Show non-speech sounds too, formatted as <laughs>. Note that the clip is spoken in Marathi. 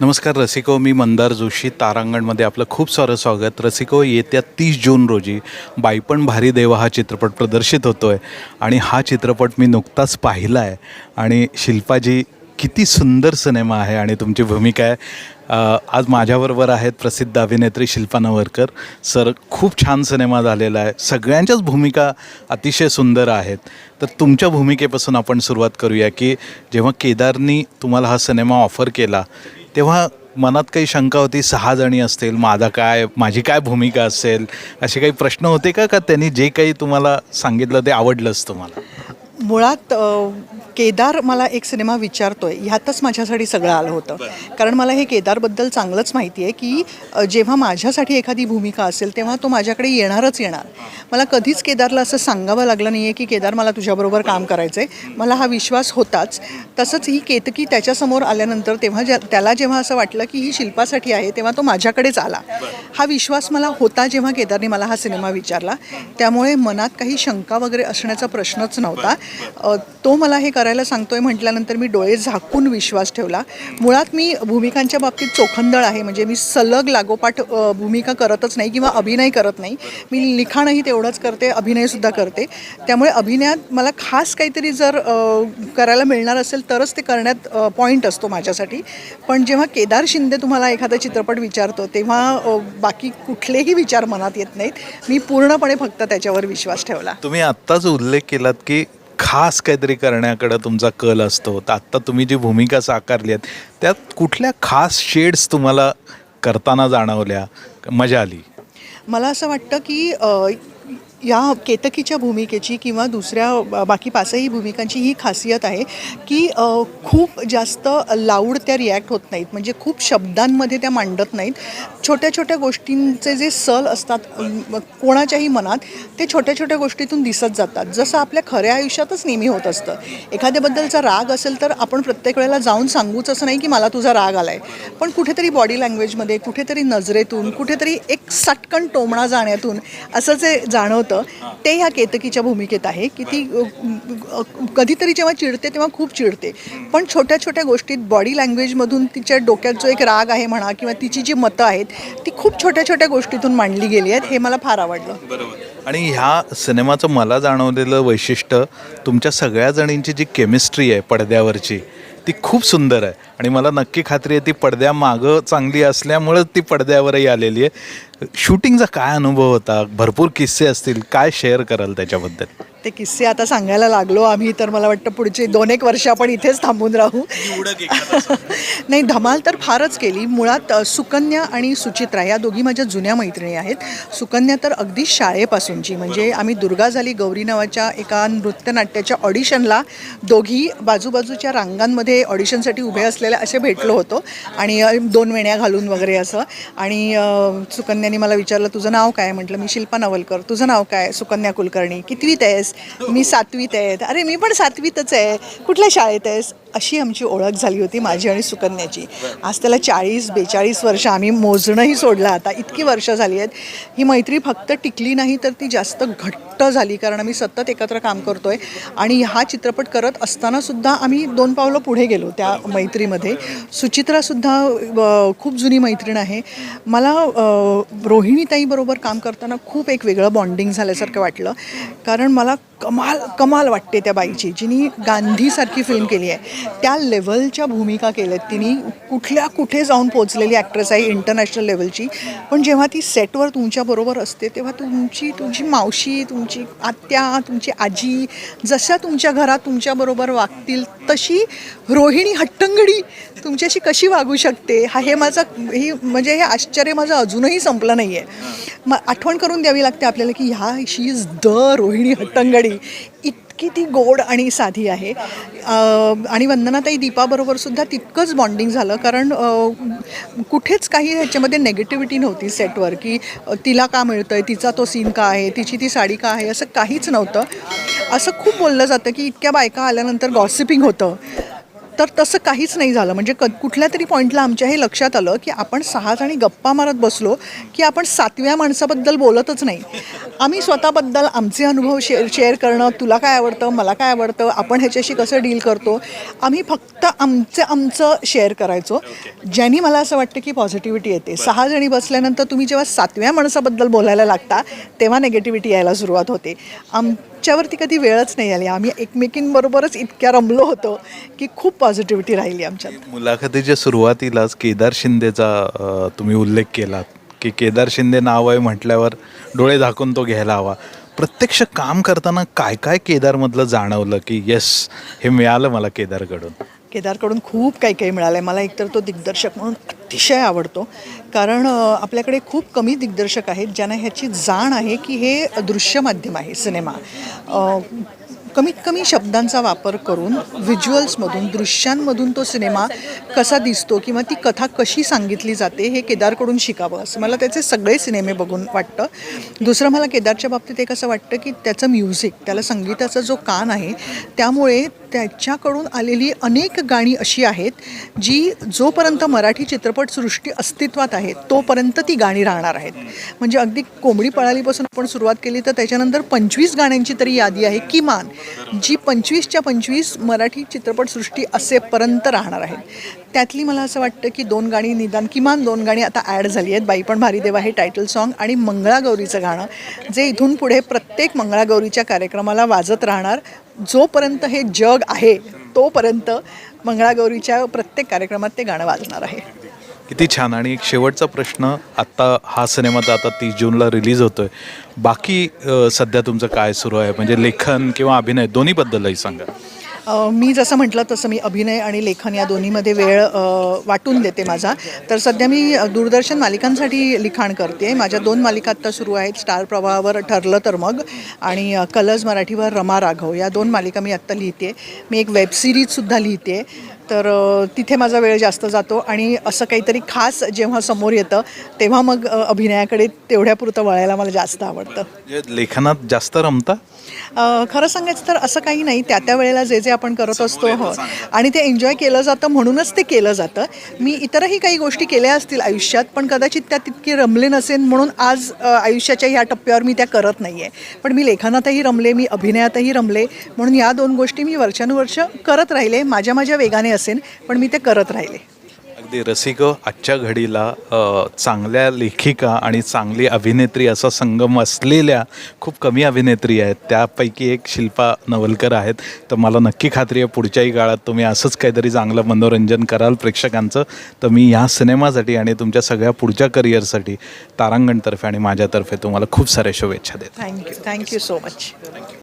नमस्कार रसिको. मी मंदार जोशी तारांगणमध्ये आपलं खूप सारं स्वागत. रसिको येत्या तीस जून रोजी बायपण भारी देवा हा चित्रपट प्रदर्शित होतो आहे आणि हा चित्रपट मी नुकताच पाहिला आहे आणि शिल्पाजी किती सुंदर सिनेमा आहे आणि तुमची भूमिका आहे. आज माझ्याबरोबर आहेत प्रसिद्ध अभिनेत्री शिल्पा नवरकर. सर खूप छान सिनेमा झालेला आहे. सगळ्यांच्याच भूमिका अतिशय सुंदर आहेत. तर तुमच्या भूमिकेपासून आपण सुरुवात करूया की जेव्हा केदारनी तुम्हाला हा सिनेमा ऑफर केला तेव्हा मनात काही शंका होती सहा जणी असतील माझा काय माझी काय भूमिका असेल? असे काही प्रश्न होते का? का त्यांनी जे काही तुम्हाला सांगितलं ते आवडलंच तुम्हाला? मुळात केदार मला एक सिनेमा विचारतोय ह्यातच माझ्यासाठी सगळं आलं होतं. कारण मला हे केदारबद्दल चांगलंच माहिती आहे की जेव्हा माझ्यासाठी एखादी भूमिका असेल तेव्हा तो माझ्याकडे येणारच येणार. मला कधीच केदारला असं सांगावं लागलं नाही आहे की केदार मला तुझ्याबरोबर काम करायचं आहे मला हा विश्वास होताच. तसंच ही केतकी त्याच्यासमोर आल्यानंतर तेव्हा ज्या त्याला जेव्हा असं वाटलं की ही शिल्पासाठी आहे तेव्हा तो माझ्याकडेच आला. हा विश्वास मला होता जेव्हा केदारने मला हा सिनेमा विचारला. त्यामुळे मनात काही शंका वगैरे असण्याचा प्रश्नच नव्हता. तो मला हे करायला करायला सांगतोय म्हटल्यानंतर मी डोळे झाकून विश्वास ठेवला. मुळात मी भूमिकांच्या बाबतीत चोखंदळ आहे. म्हणजे मी सलग लागोपाठ भूमिका करतच नाही किंवा अभिनय करत नाही. मी लिखाणही तेवढंच करते अभिनयसुद्धा करते. त्यामुळे अभिनयात मला खास काहीतरी जर करायला मिळणार असेल तरच ते करण्यात पॉईंट असतो माझ्यासाठी. पण जेव्हा केदार शिंदे तुम्हाला एखादा चित्रपट विचारतो तेव्हा बाकी कुठलेही विचार मनात येत नाहीत. मी पूर्णपणे फक्त त्याच्यावर विश्वास ठेवला. तुम्ही आत्ताच उल्लेख केलात की खास काहीतरी करण्याकडं तुमचा कल असतो. तर आत्ता तुम्ही जी भूमिका साकारली आहेत त्यात कुठल्या खास शेड्स तुम्हाला करताना जाणवल्या? मजा आली. मला असं वाटतं की या केतकीच्या भूमिकेची किंवा दुसऱ्या बाकी पाचही भूमिकांची ही खासियत आहे की खूप जास्त लाऊड त्या रिॲक्ट होत नाहीत. म्हणजे खूप शब्दांमध्ये त्या मांडत नाहीत. छोट्या छोट्या गोष्टींचे जे सल असतात कोणाच्याही मनात ते छोट्या छोट्या गोष्टीतून दिसत जातात. जसं आपल्या खऱ्या आयुष्यातच नेहमी होत असतं. एखाद्याबद्दलचा राग असेल तर आपण प्रत्येक वेळेला जाऊन सांगूच असं नाही की मला तुझा राग आला आहे पण कुठेतरी बॉडी लँग्वेजमध्ये कुठेतरी नजरेतून कुठेतरी एक सटकन टोमणा जाण्यातून असं जे जाणवतं ते ह्या केतकीच्या भूमिकेत आहे की ती कधीतरी जेव्हा चिडते तेव्हा खूप चिडते. पण छोट्या छोट्या गोष्टीत बॉडी लँग्वेजमधून तिच्या डोक्यात जो एक राग आहे म्हणा किंवा तिची जी मतं आहेत ती खूप छोट्या छोट्या गोष्टीतून मांडली गेली आहेत हे मला फार आवडलं. बरोबर. आणि ह्या सिनेमाचं मला जाणवलेलं वैशिष्ट्य तुमच्या सगळ्या जणींची जी केमिस्ट्री आहे पडद्यावरची ती खूप सुंदर आहे. आणि मला नक्की खात्री आहे ती पडद्यामागं चांगली असल्यामुळंच ती पडद्यावरही आलेली आहे. शूटिंगचा काय अनुभव होता? भरपूर किस्से असतील. काय शेअर कराल त्याच्याबद्दल? ते किस्से आता सांगायला लागलो आम्ही तर मला वाटतं पुढचे दोन एक वर्ष आपण इथेच थांबून राहू. <laughs> नाही धमाल तर फारच केली. मुळात सुकन्या आणि सुचित्रा या दोघी माझ्या जुन्या मैत्रिणी आहेत. सुकन्या तर अगदी शाळेपासूनची. म्हणजे आम्ही दुर्गा झाली गौरी नावाच्या एका नृत्यनाट्याच्या ऑडिशनला दोघी बाजूबाजूच्या रांगांमध्ये ऑडिशनसाठी उभे असलेल्या असे भेटलो होतो. आणि दोन वेण्या घालून वगैरे असं. आणि सुकन्याने मला विचारलं तुझं नाव काय? म्हटलं मी शिल्पा नवलकर. तुझं नाव काय सुकन्या कुलकर्णी? कितवीत आहेस? मी सातवीत आहे. अरे मी पण सातवीतच आहे. कुठल्या शाळेत आहेस? अशी आमची ओळख झाली होती माझी आणि सुकन्याची. आज त्याला चाळीस बेचाळीस वर्ष आम्ही मोजणंही सोडलं. आता इतकी वर्ष झाली आहेत. ही मैत्री फक्त टिकली नाही तर ती जास्त घट्ट झाली कारण आम्ही सतत एकत्र काम करतो आहे आणि हा चित्रपट करत असताना सुद्धा आम्ही दोन पावलं पुढे गेलो त्या मैत्रीमध्ये. सुचित्रासुद्धा खूप जुनी मैत्रीण आहे. मला रोहिणीताईबरोबर काम करताना खूप एक वेगळं बॉन्डिंग झाल्यासारखं वाटलं. कारण मला कमाल कमाल वाटते त्या बाईची जिनी गांधीसारखी फिल्म केली आहे. त्या लेवलच्या भूमिका केल्यात तिने. कुठल्या कुठे जाऊन पोचलेली ॲक्ट्रेस आहे इंटरनॅशनल लेवलची पण जेव्हा ती सेटवर तुमच्याबरोबर असते तेव्हा तुमची तुमची मावशी तुमची आत्या तुमची आजी जशा तुमच्या घरात तुमच्याबरोबर वागतील तशी रोहिणी हट्टंगडी तुमच्याशी कशी वागू शकते? हा हे माझं ही म्हणजे हे आश्चर्य माझं अजूनही संपलं नाही आहे मग आठवण करून द्यावी लागते आपल्याला की ह्या she is the Rohini Hattangadi. इत इतकी ती गोड आणि साधी आहे. आणि वंदनाताई दीपाबरोबर सुद्धा तितकंच बॉन्डिंग झालं कारण कुठेच काही ह्याच्यामध्ये नेगेटिव्हिटी नव्हती सेटवर की तिला का मिळतं आहे तिचा तो सीन का आहे तिची ती साडी का आहे असं काहीच नव्हतं. असं खूप बोललं जातं की इतक्या बायका आल्यानंतर गॉसिपिंग होतं. तर तसं काहीच नाही झालं. म्हणजे क कुठल्या तरी पॉईंटला आमच्या हे लक्षात आलं की आपण सहा जणी गप्पा मारत बसलो की आपण सातव्या माणसाबद्दल बोलतच नाही. आम्ही स्वतःबद्दल आमचे अनुभव शेअर शेअर करणं तुला काय आवडतं मला काय आवडतं आपण ह्याच्याशी कसं डील करतो आम्ही फक्त आमचं आमचं शेअर करायचो. ज्यांनी मला असं वाटतं की पॉझिटिव्हिटी येते. सहा जणी बसल्यानंतर तुम्ही जेव्हा सातव्या माणसाबद्दल बोलायला लागता तेव्हा नेगेटिव्हिटी यायला सुरुवात होते. आमच्यावरती कधी वेळच नाही आली. आम्ही एकमेकींबरोबरच इतक्या रमलो होतो की खूप पॉझिटिव्हिटी राहिली आमच्यात. मुलाखतीच्या सुरुवातीलाच केदार शिंदेचा तुम्ही उल्लेख केलात की केदार शिंदे नाव आहे म्हटल्यावर डोळे झाकून तो घ्यायला हवा. प्रत्यक्ष काम करताना काय काय केदारमधलं जाणवलं की येस हे मिळालं मला केदारकडून? केदारकडून खूप काही काही मिळालं आहे मला एकतर तो दिग्दर्शक म्हणून अतिशय आवडतो. कारण आपल्याकडे खूप कमी दिग्दर्शक आहेत ज्यांना ह्याची जाण आहे की हे दृश्य माध्यम आहे सिनेमा. कमीत कमी शब्दांचा वापर करून व्हिज्युअल्समधून दृश्यांमधून तो सिनेमा कसा दिसतो किंवा ती कथा कशी सांगितली जाते हे केदारकडून शिकावं असं मला त्याचे सगळे सिनेमे बघून वाटतं. दुसरं मला केदारच्या बाबतीत एक असं वाटतं की त्याचं म्युझिक त्याला संगीताचा जो कान आहे त्यामुळे त्याच्याकडून आलेली अनेक गाणी अशी आहेत जी जोपर्यंत मराठी चित्रपटसृष्टी अस्तित्वात आहे तोपर्यंत ती गाणी राहणार आहेत. म्हणजे अगदी कोंबडी पळालीपासून आपण सुरुवात केली तर त्याच्यानंतर पंचवीस गाण्यांची तरी यादी आहे किमान. जी पंचवीसच्या पंचवीस मराठी चित्रपटसृष्टी असेपर्यंत राहणार आहेत. त्यातली मला असं वाटतं की दोन गाणी निदान किमान दोन गाणी आता ॲड झाली आहेत. बाई पण भारी देवा हे टायटल सॉन्ग आणि मंगळागौरीचं गाणं जे इथून पुढे प्रत्येक मंगळागौरीच्या कार्यक्रमाला वाजत राहणार. जोपर्यंत हे जग आहे तोपर्यंत मंगळागौरीच्या प्रत्येक कार्यक्रमात ते गाणं वाजणार आहे. किती छान. आणि एक शेवटचा प्रश्न आत्ता हा सिनेमा तर आता तीस जूनला रिलीज होतोय. बाकी अ, सध्या तुमचं काय सुरू आहे? म्हणजे लेखन किंवा अभिनय दोन्हीबद्दलही सांगा. अ, मी जसं म्हटलं तसं मी अभिनय आणि लेखन या दोन्हीमध्ये वेळ अ, वाटून देते माझा. तर सध्या मी अ, दूरदर्शन मालिकांसाठी लिखाण करते. माझ्या दोन मालिका आत्ता सुरू आहेत. स्टार प्रवाहावर ठरलं तर मग. आणि अ, कलर्स मराठीवर रमा राघव या दोन मालिका मी आत्ता लिहिते. मी एक वेब सिरीजसुद्धा लिहिते. तर तिथे माझा वेळ जास्त जातो आणि असं काहीतरी खास जेव्हा समोर येतं तेव्हा मग अभिनयाकडे तेवढ्यापुरतं वळायला मला जास्त आवडतं. म्हणजे लेखनात जास्त रमता? खरं सांगायचं तर असं काही नाही. त्या त्या वेळेला जे जे आपण करत असतो हो. आणि ते एन्जॉय केलं जातं म्हणूनच ते केलं जातं. मी इतरही काही गोष्टी केल्या असतील आयुष्यात पण कदाचित त्या तितकी रमले नसेल म्हणून आज आयुष्याच्या ह्या टप्प्यावर मी त्या करत नाही आहे पण मी लेखनातही रमले मी अभिनयातही रमले म्हणून या दोन गोष्टी मी वर्षानुवर्ष करत राहिले. माझ्या माझ्या वेगाने असेल पण मी ते करत राहिले. अगदी रसिक आजच्या घडीला चांगल्या लेखिका आणि चांगली अभिनेत्री असा संगम असलेल्या खूप कमी अभिनेत्री आहेत. त्यापैकी एक शिल्पा नवलकर आहेत. तर मला नक्की खात्री आहे पुढच्याही काळात तुम्ही असंच काहीतरी चांगलं मनोरंजन कराल प्रेक्षकांचं. तर मी या सिनेमासाठी आणि तुमच्या सगळ्या पुढच्या करिअरसाठी तारांगणतर्फे आणि माझ्यातर्फे तुम्हाला खूप साऱ्या शुभेच्छा देतो. Thank you thank you so much